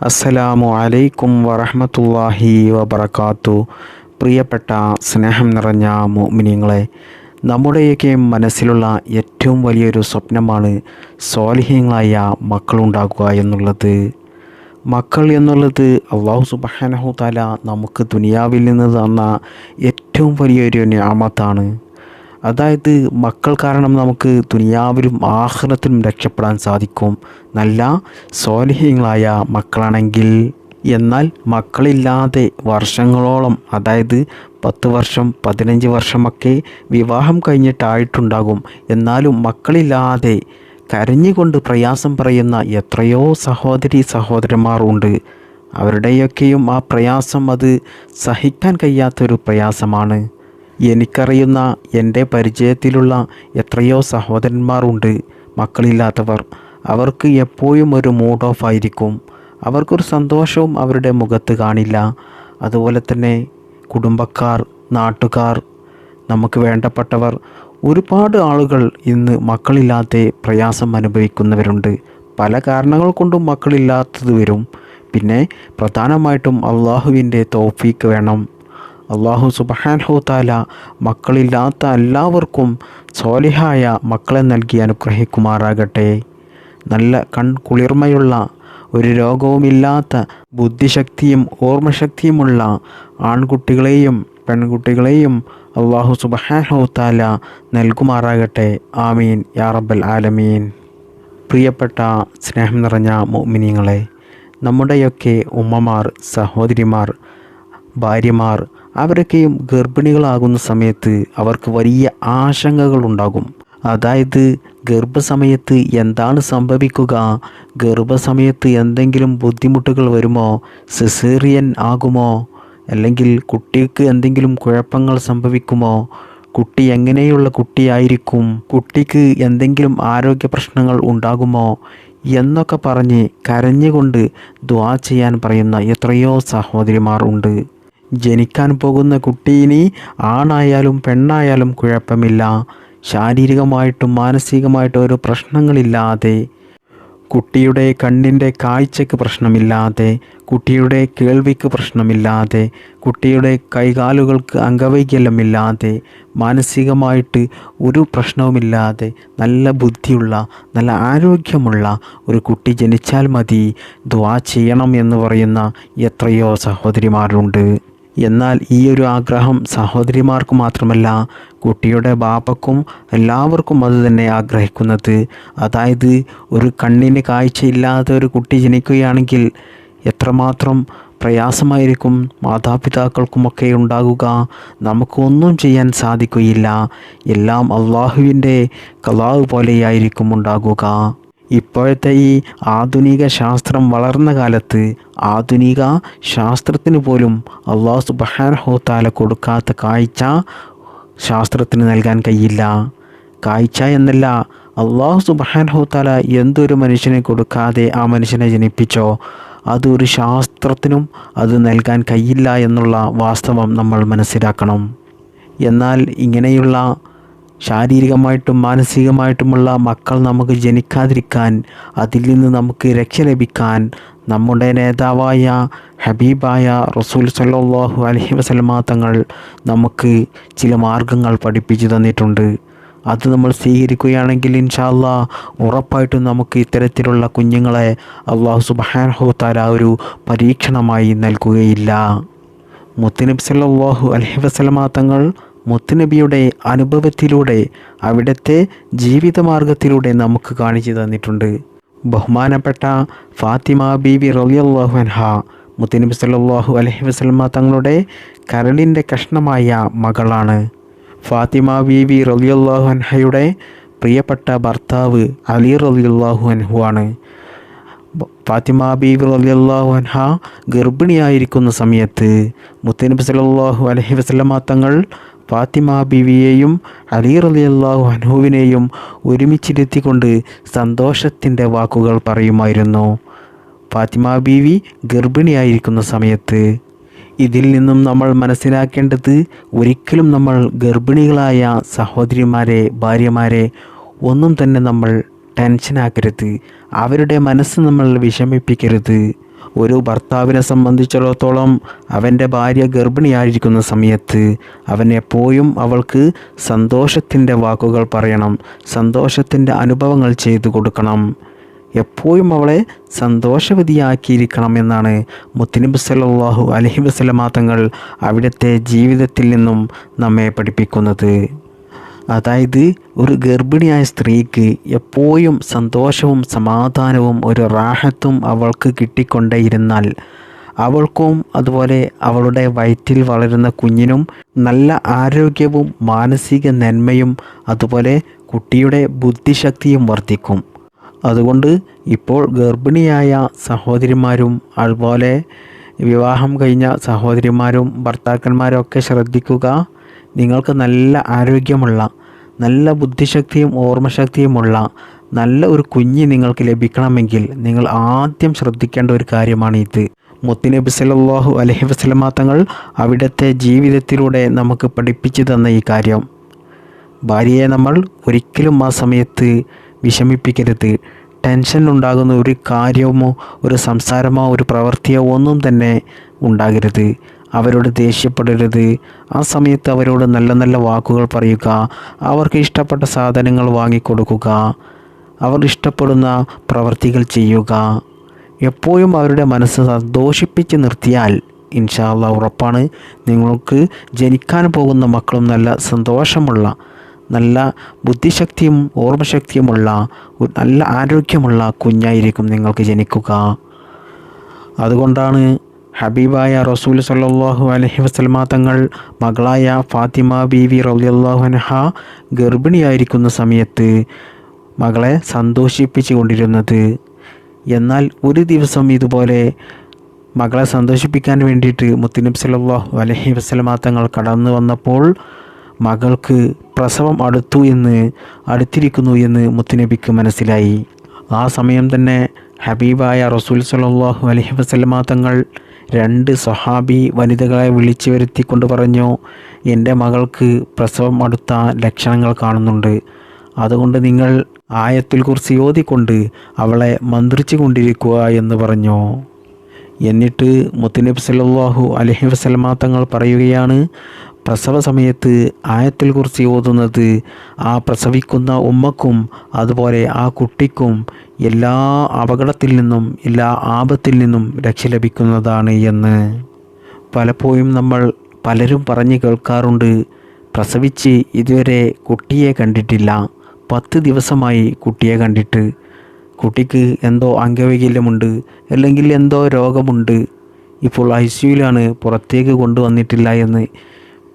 അസ്സലാമു അലൈക്കും വറഹമത്തല്ലാഹി വബർക്കാത്തു പ്രിയപ്പെട്ട സ്നേഹം നിറഞ്ഞ മോമിനിയങ്ങളെ നമ്മുടെയൊക്കെ മനസ്സിലുള്ള ഏറ്റവും വലിയൊരു സ്വപ്നമാണ് സ്വാലിഹ്യങ്ങളായ മക്കളുണ്ടാക്കുക എന്നുള്ളത്. മക്കൾ എന്നുള്ളത് അള്ളാഹു സുബാനഹു താല നമുക്ക് ദുനിയാവിൽ നിന്ന് തന്ന ഏറ്റവും വലിയൊരു ഞാമത്താണ് അതായത് മക്കൾ കാരണം നമുക്ക് ദുനിയാവിലും ആഹ്റത്തിലും രക്ഷപ്പെടാൻ സാധിക്കും. നല്ല സ്വാലിഹ്യങ്ങളായ മക്കളാണെങ്കിൽ എന്നാൽ മക്കളില്ലാതെ വർഷങ്ങളോളം അതായത് പത്ത് വർഷം പതിനഞ്ച് വർഷമൊക്കെ വിവാഹം കഴിഞ്ഞിട്ടായിട്ടുണ്ടാകും. എന്നാലും മക്കളില്ലാതെ കരഞ്ഞുകൊണ്ട് പ്രയാസം പറയുന്ന എത്രയോ സഹോദരി സഹോദരന്മാർ ഉണ്ട്. അവരുടെയൊക്കെയും ആ പ്രയാസം അത് സഹിക്കാൻ കഴിയാത്തൊരു പ്രയാസമാണ്. എനിക്കറിയുന്ന എന്റെ പരിചയത്തിലുള്ള എത്രയോ സഹോദരന്മാരുണ്ട്. മക്കളില്ലാത്തവർ. അവർക്ക് എപ്പോഴും ഒരു മൂഡ് ഓഫ് ആയിരിക്കും. അവർക്കൊരു സന്തോഷവും അവരുടെ മുഖത്ത് കാണില്ല. അതുപോലെ തന്നെ കുടുംബക്കാർ നാട്ടുകാർ നമുക്ക് വേണ്ടപ്പെട്ടവർ ഒരുപാട് ആളുകൾ ഇന്ന് മക്കളില്ലാതെ പ്രയാസം അനുഭവിക്കുന്നവരുണ്ട്. പല കാരണങ്ങൾ കൊണ്ടും മക്കളില്ലാത്തത് വരും. പിന്നെ പ്രധാനമായിട്ടും അള്ളാഹുവിന്റെ തോഫീക്ക് വേണം. അള്ളാഹു താല മക്കളില്ലാത്ത എല്ലാവർക്കും സോലിഹായ മക്കളെ നൽകി അനുഗ്രഹിക്കുമാറാകട്ടെ. നല്ല കൺ കുളിർമയുള്ള ഒരു രോഗവുമില്ലാത്ത ബുദ്ധിശക്തിയും ഓർമ്മശക്തിയുമുള്ള ആൺകുട്ടികളെയും പെൺകുട്ടികളെയും അള്ളാഹു താല നൽകുമാറാകട്ടെ. ആമീൻ. യാ റബ്ബൽ ആലമീൻ. പ്രിയപ്പെട്ട സ്നേഹം നിറഞ്ഞ മോമിനിയങ്ങളെ നമ്മുടെയൊക്കെ ഉമ്മമാർ സഹോദരിമാർ ഭാര്യമാർ അവരൊക്കെയും ഗർഭിണികളാകുന്ന സമയത്ത് അവർക്ക് വലിയ ആശങ്കകൾ ഉണ്ടാകും. അതായത് ഗർഭസമയത്ത് എന്താണ് സംഭവിക്കുക? ഗർഭസമയത്ത് എന്തെങ്കിലും ബുദ്ധിമുട്ടുകൾ വരുമോ? സെസേറിയൻ ആകുമോ? അല്ലെങ്കിൽ കുട്ടിക്ക് എന്തെങ്കിലും കുഴപ്പങ്ങൾ സംഭവിക്കുമോ? കുട്ടി എങ്ങനെയുള്ള കുട്ടിയായിരിക്കും? കുട്ടിക്ക് എന്തെങ്കിലും ആരോഗ്യ പ്രശ്നങ്ങൾ ഉണ്ടാകുമോ? എന്നൊക്കെ പറഞ്ഞ് കരഞ്ഞുകൊണ്ട് ദ്വാ ചെയ്യാൻ പറയുന്ന എത്രയോ സഹോദരിമാർ ഉണ്ട്. ജനിക്കാൻ പോകുന്ന കുട്ടീനി ആണായാലും പെണ്ണായാലും കുഴപ്പമില്ല. ശാരീരികമായിട്ടും മാനസികമായിട്ടും ഒരു പ്രശ്നങ്ങളില്ലാതെ. കുട്ടിയുടെ കണ്ണിന്റെ കാഴ്ചയ്ക്ക് പ്രശ്നമില്ലാതെ. കുട്ടിയുടെ കേൾവിക്ക് പ്രശ്നമില്ലാതെ. കുട്ടിയുടെ കൈകാലുകൾക്ക് അംഗവൈകല്യമില്ലാതെ. മാനസികമായിട്ട് ഒരു പ്രശ്നവുമില്ലാതെ. നല്ല ബുദ്ധിയുള്ള നല്ല ആരോഗ്യമുള്ള ഒരു കുട്ടി ജനിച്ചാൽ മതി. ദ്വാ ചെയ്യണം എന്ന് പറയുന്ന എത്രയോ സഹോദരിമാരുണ്ട്. എന്നാൽ ഈ ഒരു ആഗ്രഹം സഹോദരിമാർക്ക് മാത്രമല്ല കുട്ടിയുടെ ബാപ്പക്കും എല്ലാവർക്കും അത് തന്നെ ആഗ്രഹിക്കുന്നത്. അതായത് ഒരു കണ്ണിന് കാഴ്ചയില്ലാത്ത ഒരു കുട്ടി ജനിക്കുകയാണെങ്കിൽ എത്രമാത്രം പ്രയാസമായിരിക്കും മാതാപിതാക്കൾക്കുമൊക്കെ ഉണ്ടാകുക. നമുക്കൊന്നും ചെയ്യാൻ സാധിക്കുകയില്ല. എല്ലാം അള്ളാഹുവിന്റെ കലാവ് പോലെയായിരിക്കും ഉണ്ടാകുക. ഇപ്പോഴത്തെ ഈ ആധുനിക ശാസ്ത്രം വളർന്ന കാലത്ത് ആധുനിക ശാസ്ത്രത്തിന് പോലും അള്ളാഹു സുബാനഹോത്താല കൊടുക്കാത്ത കാഴ്ച ശാസ്ത്രത്തിന് നൽകാൻ കഴിയില്ല. കാഴ്ച എന്നല്ല അള്ളാഹു സുബാനഹോത്താല എന്തൊരു മനുഷ്യനെ കൊടുക്കാതെ ആ മനുഷ്യനെ ജനിപ്പിച്ചോ അതൊരു ശാസ്ത്രത്തിനും അത് നൽകാൻ കഴിയില്ല എന്നുള്ള വാസ്തവം നമ്മൾ മനസ്സിലാക്കണം. എന്നാൽ ഇങ്ങനെയുള്ള ശാരീരികമായിട്ടും മാനസികമായിട്ടുമുള്ള മക്കൾ നമുക്ക് ജനിക്കാതിരിക്കാൻ അതിൽ നിന്ന് നമുക്ക് രക്ഷ ലഭിക്കാൻ നമ്മുടെ നേതാവായ ഹബീബായ റസൂൽ സല്ലാഹു അലഹി വസലമ തങ്ങൾ നമുക്ക് ചില മാർഗങ്ങൾ പഠിപ്പിച്ചു തന്നിട്ടുണ്ട്. അത് നമ്മൾ സ്വീകരിക്കുകയാണെങ്കിൽ ഇൻഷാല്ല ഉറപ്പായിട്ടും നമുക്ക് ഇത്തരത്തിലുള്ള കുഞ്ഞുങ്ങളെ അള്ളാഹു സുബാൻഹു താല ഒരു പരീക്ഷണമായി നൽകുകയില്ല. മുത്തനബ് സല്ലാഹു അലഹി വസലമ തങ്ങൾ മുത്തുനബിയുടെ അനുഭവത്തിലൂടെ അവിടുത്തെ ജീവിതമാർഗത്തിലൂടെ നമുക്ക് കാണിച്ചു തന്നിട്ടുണ്ട്. ബഹുമാനപ്പെട്ട ഫാത്തിമ ബീവി റലിയല്ലാഹു അൻഹ മുത്തുനബി സല്ലാഹു അലഹി വസ്ലമ തങ്ങളുടെ കരളിന്റെ കഷ്ണമായ മകളാണ്. ഫാത്തിമ ബീവി റലിയല്ലാഹു അൻഹയുടെ പ്രിയപ്പെട്ട ഭർത്താവ് അലി റലിയല്ലാഹു അൻഹു ആണ്. ഫാത്തിമ ബീബി റലിയല്ലാഹു അൻഹ ഗർഭിണിയായിരിക്കുന്ന സമയത്ത് മുത്തനബി സല്ലാഹു അലഹി വസ്ലമ തങ്ങൾ ഫാത്തിമ ബിവിയെയും അലി റലിയല്ലാഹു അൻഹുവിനെയും ഒരുമിച്ചിരുത്തിക്കൊണ്ട് സന്തോഷത്തിന്റെ വാക്കുകൾ പറയുമായിരുന്നു. ഫാത്തിമ ബീവി ഗർഭിണിയായിരിക്കുന്ന സമയത്ത് ഇതിൽ നിന്നും നമ്മൾ മനസ്സിലാക്കേണ്ടത് ഒരിക്കലും നമ്മൾ ഗർഭിണികളായ സഹോദരിമാരെ ഭാര്യമാരെ ഒന്നും തന്നെ നമ്മൾ ടെൻഷനാക്കരുത്. അവരുടെ മനസ്സ് നമ്മൾ വിഷമിപ്പിക്കരുത്. ഒരു ഭർത്താവിനെ സംബന്ധിച്ചിടത്തോളം അവന്റെ ഭാര്യ ഗർഭിണിയായിരിക്കുന്ന സമയത്ത് അവൻ എപ്പോഴും അവൾക്ക് സന്തോഷത്തിന്റെ വാക്കുകൾ പറയണം സന്തോഷത്തിന്റെ അനുഭവങ്ങൾ ചെയ്തു കൊടുക്കണം. എപ്പോഴും അവളെ സന്തോഷവതിയാക്കിയിരിക്കണം എന്നാണ് മുത്തനബി സല്ലല്ലാഹു അലൈഹി വസല്ലമ തങ്ങൾ അവിടുത്തെ ജീവിതത്തിൽ നിന്നും നമ്മെ പഠിപ്പിക്കുന്നത്. അതായത് ഒരു ഗർഭിണിയായ സ്ത്രീക്ക് എപ്പോഴും സന്തോഷവും സമാധാനവും ഒരു റാഹത്തും അവൾക്ക് കിട്ടിക്കൊണ്ടേയിരുന്നാൽ അവൾക്കും അതുപോലെ അവളുടെ വയറ്റിൽ വളരുന്ന കുഞ്ഞിനും നല്ല ആരോഗ്യവും മാനസിക നന്മയും അതുപോലെ കുട്ടിയുടെ ബുദ്ധിശക്തിയും വർദ്ധിക്കും. അതുകൊണ്ട് ഇപ്പോൾ ഗർഭിണിയായ സഹോദരിമാരും അതുപോലെ വിവാഹം കഴിഞ്ഞ സഹോദരിമാരും ഭർത്താക്കന്മാരും ഒക്കെ ശ്രദ്ധിക്കുക. നിങ്ങൾക്ക് നല്ല ആരോഗ്യമുള്ള നല്ല ബുദ്ധിശക്തിയും ഓർമ്മശക്തിയുമുള്ള നല്ല ഒരു കുഞ്ഞ് നിങ്ങൾക്ക് ലഭിക്കണമെങ്കിൽ നിങ്ങൾ ആദ്യം ശ്രദ്ധിക്കേണ്ട ഒരു കാര്യമാണ് ഇത് മുത്തുനബി സല്ലല്ലാഹു അലൈഹി വസല്ലമ തങ്ങൾ അവിടുത്തെ ജീവിതത്തിലൂടെ നമുക്ക് പഠിപ്പിച്ചു തന്ന ഈ കാര്യം. ഭാര്യയെ നമ്മൾ ഒരിക്കലും ആ സമയത്ത് വിഷമിപ്പിക്കരുത്. ടെൻഷൻ ഉണ്ടാകുന്ന ഒരു കാര്യമോ ഒരു സംസാരമോ ഒരു പ്രവൃത്തിയോ ഒന്നും തന്നെ ഉണ്ടാകരുത്. അവരോട് ദേഷ്യപ്പെടരുത്. ആ സമയത്ത് അവരോട് നല്ല നല്ല വാക്കുകൾ പറയുക. അവർക്ക് ഇഷ്ടപ്പെട്ട സാധനങ്ങൾ വാങ്ങിക്കൊടുക്കുക. അവർ ഇഷ്ടപ്പെടുന്ന പ്രവർത്തികൾ ചെയ്യുക. എപ്പോഴും അവരുടെ മനസ്സ് സന്തോഷിപ്പിച്ച് നിർത്തിയാൽ ഇൻഷാല്ല ഉറപ്പാണ്. നിങ്ങൾക്ക് ജനിക്കാൻ പോകുന്ന മക്കളും നല്ല സന്തോഷമുള്ള നല്ല ബുദ്ധിശക്തിയും ഓർമ്മശക്തിയുമുള്ള നല്ല ആരോഗ്യമുള്ള കുഞ്ഞായിരിക്കും നിങ്ങൾക്ക് ജനിക്കുക. അതുകൊണ്ടാണ് ഹബീബായ റസൂൽ സല്ലാഹു അലഹി വസല്ലമ തങ്ങൾ മകളായ ഫാത്തിമ ബീവി റളിയല്ലാഹു അനഹ ഗർഭിണിയായിരിക്കുന്ന സമയത്ത് മകളെ സന്തോഷിപ്പിച്ചു കൊണ്ടിരുന്നത് എന്നാൽ ഒരു ദിവസം ഇതുപോലെ മകളെ സന്തോഷിപ്പിക്കാൻ വേണ്ടിയിട്ട് മുത്തനബ് സല്ലല്ലാഹു അലഹി വസല്ലമ തങ്ങൾ കടന്നു വന്നപ്പോൾ മകൾക്ക് പ്രസവം അടുത്തു എന്ന് അടുത്തിരിക്കുന്നു എന്ന് മുത്തുനബിക്ക് മനസ്സിലായി. ആ സമയം തന്നെ ഹബീബായ റസൂൽ സല്ലല്ലാഹു അലഹി വസല്ലമ തങ്ങൾ രണ്ട് സഹാബി വനിതകളെ വിളിച്ചു വരുത്തിക്കൊണ്ട് പറഞ്ഞു എന്റെ മകൾക്ക് പ്രസവം അടുത്ത ലക്ഷണങ്ങൾ കാണുന്നുണ്ട്. അതുകൊണ്ട് നിങ്ങൾ ആയത്തിൽ കുറിച്ച് ഓതിക്കൊണ്ട് അവളെ മന്ത്രിച്ചു കൊണ്ടിരിക്കുക എന്ന് പറഞ്ഞു. എന്നിട്ട് മുത്തനബ് സല്ലാഹു അലഹി വസല്ലമ തങ്ങൾ പറയുകയാണ് പ്രസവ സമയത്ത് ആയത്തിൽ കുറിച്ച് ഓതുന്നത് ആ പ്രസവിക്കുന്ന ഉമ്മക്കും അതുപോലെ ആ കുട്ടിക്കും എല്ലാ അപകടത്തിൽ നിന്നും എല്ലാ ആപത്തിൽ നിന്നും രക്ഷ ലഭിക്കുന്നതാണ് എന്ന് പലപ്പോഴും നമ്മൾ പലരും പറഞ്ഞു കേൾക്കാറുണ്ട്. പ്രസവിച്ച് ഇതുവരെ കുട്ടിയെ കണ്ടിട്ടില്ല. പത്ത് ദിവസമായി കുട്ടിയെ കണ്ടിട്ട്. കുട്ടിക്ക് എന്തോ അംഗവൈകല്യമുണ്ട് അല്ലെങ്കിൽ എന്തോ രോഗമുണ്ട്. ഇപ്പോൾ ഐ സിയുലാണ് പുറത്തേക്ക് കൊണ്ടുവന്നിട്ടില്ല എന്ന്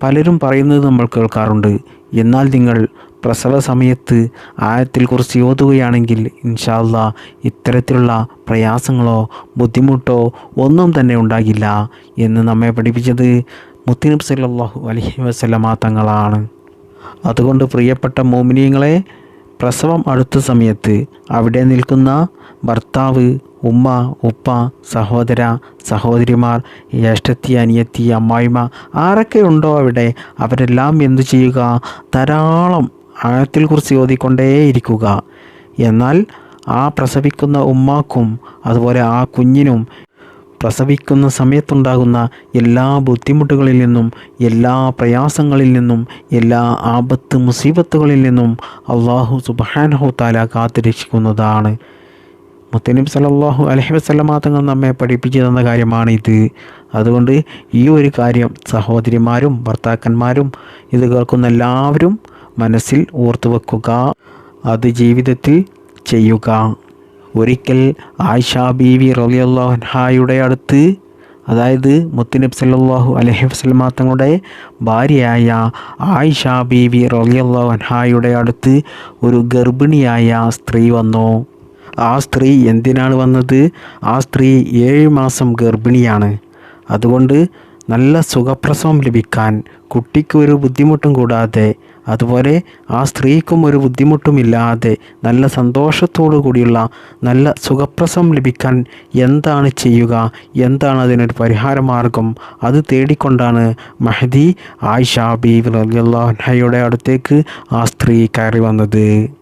പലരും പറയുന്നത് നമ്മൾ കേൾക്കാറുണ്ട്. എന്നാൽ നിങ്ങൾ പ്രസവ സമയത്ത് ആയത്തിൽ കുറിച്ച് ഓതുകയാണെങ്കിൽ ഇൻഷാല്ല ഇത്തരത്തിലുള്ള പ്രയാസങ്ങളോ ബുദ്ധിമുട്ടോ ഒന്നും തന്നെ ഉണ്ടാകില്ല എന്ന് നമ്മെ പഠിപ്പിച്ചത് മുത്തിനബ് സല്ലല്ലാഹു അലൈഹി വസല്ലമ തങ്ങളാണ്. അതുകൊണ്ട് പ്രിയപ്പെട്ട മോമിനിയങ്ങളെ പ്രസവം അടുത്ത സമയത്ത് അവിടെ നിൽക്കുന്ന ഭർത്താവ് ഉമ്മ ഉപ്പ സഹോദര സഹോദരിമാർ ജ്യേഷ്ഠത്തി അനിയത്തി അമ്മായിമ്മ ആരൊക്കെ ഉണ്ടോ അവിടെ അവരെല്ലാം എന്തു ചെയ്യുക? ധാരാളം ആഴത്തിൽ കുറിച്ച് ഓതിക്കൊണ്ടേയിരിക്കുക എന്നാൽ ആ പ്രസവിക്കുന്ന ഉമ്മാക്കും അതുപോലെ ആ കുഞ്ഞിനും പ്രസവിക്കുന്ന സമയത്തുണ്ടാകുന്ന എല്ലാ ബുദ്ധിമുട്ടുകളിൽ നിന്നും എല്ലാ പ്രയാസങ്ങളിൽ നിന്നും എല്ലാ ആപത്ത് മുസീബത്തുകളിൽ നിന്നും അള്ളാഹു സുബാനഹു താല കാത്തുരക്ഷിക്കുന്നതാണ്. മുത്തനബി സല്ലല്ലാഹു അലഹി വസല്ലമ തങ്ങൾ നമ്മെ പഠിപ്പിച്ചു തന്ന കാര്യമാണ് ഇത് അതുകൊണ്ട് ഈ ഒരു കാര്യം സഹോദരിമാരും ഭർത്താക്കന്മാരും ഇത് കേൾക്കുന്ന എല്ലാവരും മനസ്സിൽ ഓർത്തു വെക്കുക അത് ജീവിതത്തിൽ ചെയ്യുക. ഒരിക്കൽ ആയിഷ ബീവി റളിയല്ലാഹു അൻഹായുടെ അടുത്ത് അതായത് മുത്തുനബ് സല്ലാഹു അലഹി വസല്ലമ തങ്ങളുടെ ഭാര്യയായ ആയിഷ ബീവി റളിയല്ലാഹു അൻഹായുടെ അടുത്ത് ഒരു ഗർഭിണിയായ സ്ത്രീ വന്നു. ആ സ്ത്രീ എന്തിനാണ് വന്നത്? ആ സ്ത്രീ ഏഴ് മാസം ഗർഭിണിയാണ്. അതുകൊണ്ട് നല്ല സുഖപ്രസവം ലഭിക്കാൻ കുട്ടിക്ക് ഒരു ബുദ്ധിമുട്ടും കൂടാതെ അതുപോലെ ആ സ്ത്രീക്കും ഒരു ബുദ്ധിമുട്ടുമില്ലാതെ നല്ല സന്തോഷത്തോടു കൂടിയുള്ള നല്ല സുഖപ്രസം ലഭിക്കാൻ എന്താണ് ചെയ്യുക? എന്താണ് അതിനൊരു പരിഹാരമാർഗം? അത് തേടിക്കൊണ്ടാണ് മഹദി ആയിഷ റളിയല്ലാഹു അൻഹയുടെ അടുത്തേക്ക് ആ സ്ത്രീ കയറി വന്നത്.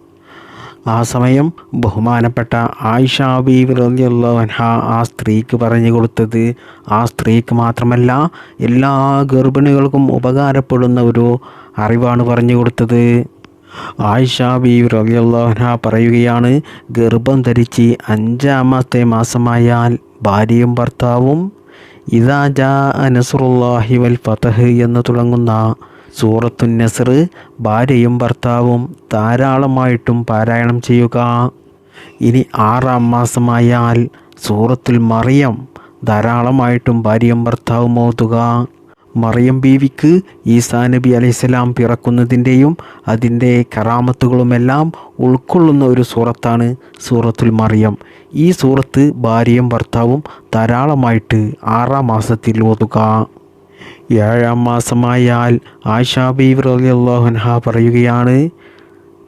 ആ സമയം ബഹുമാനപ്പെട്ട ആയിഷ ബീവി റളിയല്ലാഹു ആ സ്ത്രീക്ക് പറഞ്ഞു കൊടുത്തത്. ആ സ്ത്രീക്ക് മാത്രമല്ല എല്ലാ ഗർഭിണികൾക്കും ഉപകാരപ്പെടുന്ന ഒരു അറിവാണ് പറഞ്ഞു കൊടുത്തത്. ആയിഷ ബി റളിയല്ലാഹു പറയുകയാണ് ഗർഭം ധരിച്ച് അഞ്ചാമത്തെ മാസമായാൽ ഭാര്യയും ഭർത്താവും ഇതാ ജാ നസ്റുല്ലാഹി വൽ ഫതഹ് എന്ന് തുടങ്ങുന്ന സൂറത്തു നസർ ഭാര്യയും ഭർത്താവും ധാരാളമായിട്ടും പാരായണം ചെയ്യുക. ഇനി ആറാം മാസമായാൽ സൂറത്തുൽ മറിയം ധാരാളമായിട്ടും ഭാര്യയും ഭർത്താവും ഓതുക. മറിയം ബീവിക്ക് ഈസാ നബി അലൈഹിസ്സലാം പിറക്കുന്നതിന്റെയും അതിന്റെ കറാമത്തുകളുമെല്ലാം ഉൾക്കൊള്ളുന്ന ഒരു സൂറത്താണ് സൂറത്തുൽ മറിയം. ഈ സൂറത്ത് ഭാര്യയും ഭർത്താവും ധാരാളമായിട്ട് ആറാം മാസത്തിൽ ഓതുക. ഏഴാം മാസമായാൽ ആയിഷാ ബീവി റളിയല്ലാഹുൻഹ പറയുകയാണ്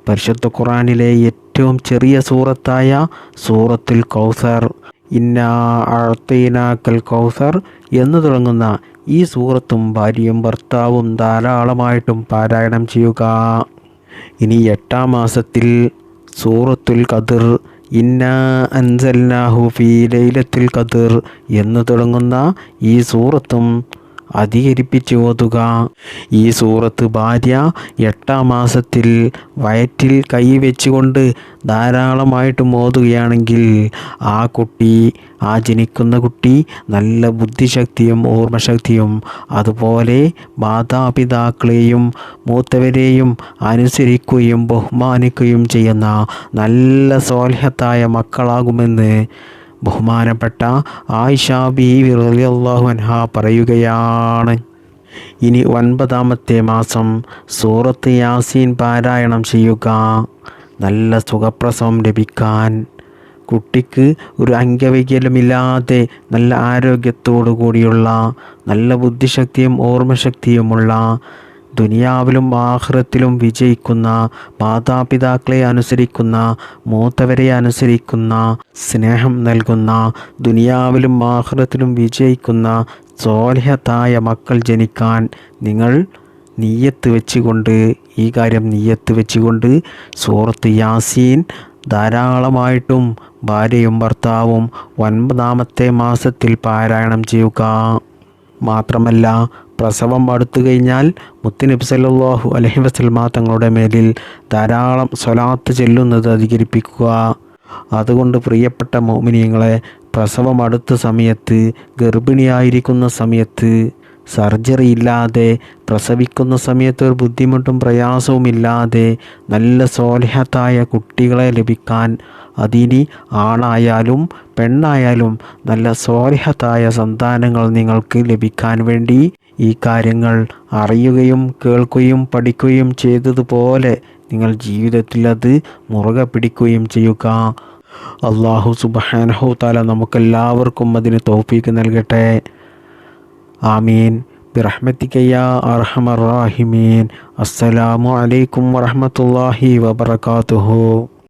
പരിശുദ്ധ ഖുറാനിലെ ഏറ്റവും ചെറിയ സൂറത്തായ സൂറത്തുൽ കൗസർ ഇന്ന അഴത്തീനാക്കൽ കൗസർ എന്ന് തുടങ്ങുന്ന ഈ സൂറത്തും ഭാര്യയും ഭർത്താവും ധാരാളമായിട്ടും പാരായണം ചെയ്യുക. ഇനി എട്ടാം മാസത്തിൽ സൂറത്തുൽ കതിർ ഇന്ന അൻസൽനാഹു ഫീ ലൈലത്തുൽ കതിർ എന്ന് തുടങ്ങുന്ന ഈ സൂറത്തും അധികരിപ്പിച്ച് ഓതുക. ഈ സൂറത്ത് ഭാര്യ എട്ടാം മാസത്തിൽ വയറ്റിൽ കൈ വെച്ചുകൊണ്ട് ധാരാളമായിട്ട് ഓതുകയാണെങ്കിൽ ആ കുട്ടി ആ ജനിക്കുന്ന കുട്ടി നല്ല ബുദ്ധിശക്തിയും ഓർമ്മശക്തിയും അതുപോലെ മാതാപിതാക്കളെയും മൂത്തവരെയും അനുസരിക്കുകയും ബഹുമാനിക്കുകയും ചെയ്യുന്ന നല്ല സോൽഹത്തായ മക്കളാകുമെന്ന് ബഹുമാനപ്പെട്ട ആയിഷ ബി റളിയല്ലാഹു അൻഹ പറയുകയാണ്. ഇനി ഒൻപതാമത്തെ മാസം സൂറത്ത് യാസീൻ പാരായണം ചെയ്യുക. നല്ല സുഖപ്രസവം ലഭിക്കാൻ. കുട്ടിക്ക് ഒരു അംഗവൈകല്യമില്ലാതെ നല്ല ആരോഗ്യത്തോടു കൂടിയുള്ള നല്ല ബുദ്ധിശക്തിയും ഓർമ്മശക്തിയുമുള്ള ദുനിയാവിലും ആഹ്റത്തിലും വിജയിക്കുന്ന മാതാപിതാക്കളെ അനുസരിക്കുന്ന മൂത്തവരെ അനുസരിക്കുന്ന സ്നേഹം നൽകുന്ന ദുനിയാവിലും ആഹ്റത്തിലും വിജയിക്കുന്ന സോലഹത്തായ മക്കൾ ജനിക്കാൻ നിങ്ങൾ നീയത്ത് വെച്ചുകൊണ്ട് ഈ കാര്യം നീയത്ത് വെച്ചുകൊണ്ട് സൂറത്ത് യാസീൻ ധാരാളമായിട്ടും ഭാര്യയും ഭർത്താവും ഒൻപതാമത്തെ മാസത്തിൽ പാരായണം ചെയ്യുക. മാത്രമല്ല പ്രസവം അടുത്തു കഴിഞ്ഞാൽ മുത്തുനബി സല്ലാഹു അലൈഹി വസല്ലമ തങ്ങളുടെ മേലിൽ ധാരാളം സ്വലാത്ത് ചെല്ലുന്നത് അധികരിപ്പിക്കുക. അതുകൊണ്ട് പ്രിയപ്പെട്ട മോമിനിയങ്ങളെ പ്രസവം അടുത്ത സമയത്ത് ഗർഭിണിയായിരിക്കുന്ന സമയത്ത് സർജറി ഇല്ലാതെ പ്രസവിക്കുന്ന സമയത്ത് ഒരു ബുദ്ധിമുട്ടും പ്രയാസവും ഇല്ലാതെ നല്ല സോലഹത്തായ കുട്ടികളെ ലഭിക്കാൻ അതിനി ആണായാലും പെണ്ണായാലും നല്ല സോലഹത്തായ സന്താനങ്ങൾ നിങ്ങൾക്ക് ലഭിക്കാൻ വേണ്ടി ഈ കാര്യങ്ങൾ അറിയുകയും കേൾക്കുകയും പഠിക്കുകയും ചെയ്തതുപോലെ നിങ്ങൾ ജീവിതത്തിൽ അത് മുറുകെ പിടിക്കുകയും ചെയ്യുക. അള്ളാഹു സുബാനഹു താല നമുക്കെല്ലാവർക്കും അതിന് തോഫീക്ക് നൽകട്ടെ. ആമീൻ. ബിറഹ്മത്തിക്കയ്യ അർഹമർ റാഹിമീൻ. അസ്സലാമു അലൈക്കും വറഹമത്തല്ലാഹി വബർക്കാത്തുഹു